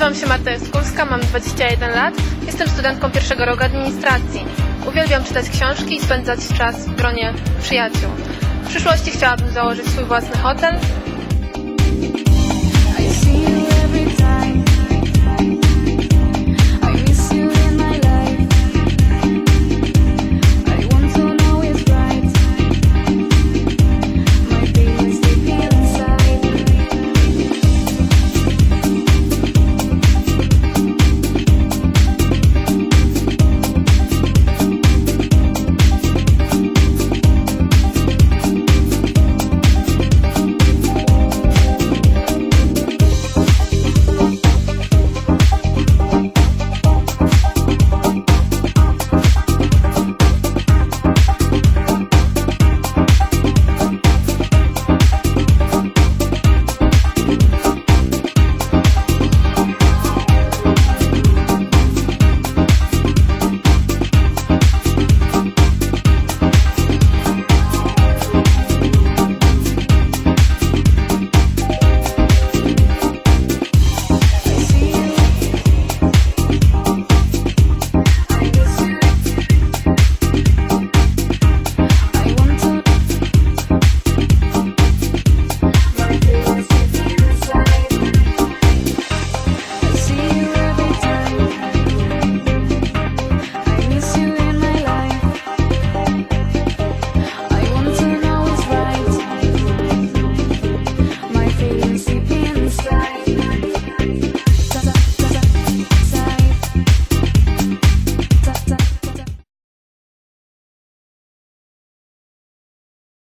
Nazywam się Marta Jaskulska, mam 21 lat. Jestem studentką pierwszego roku administracji. Uwielbiam czytać książki i spędzać czas w gronie przyjaciół. W przyszłości chciałabym założyć swój własny hotel.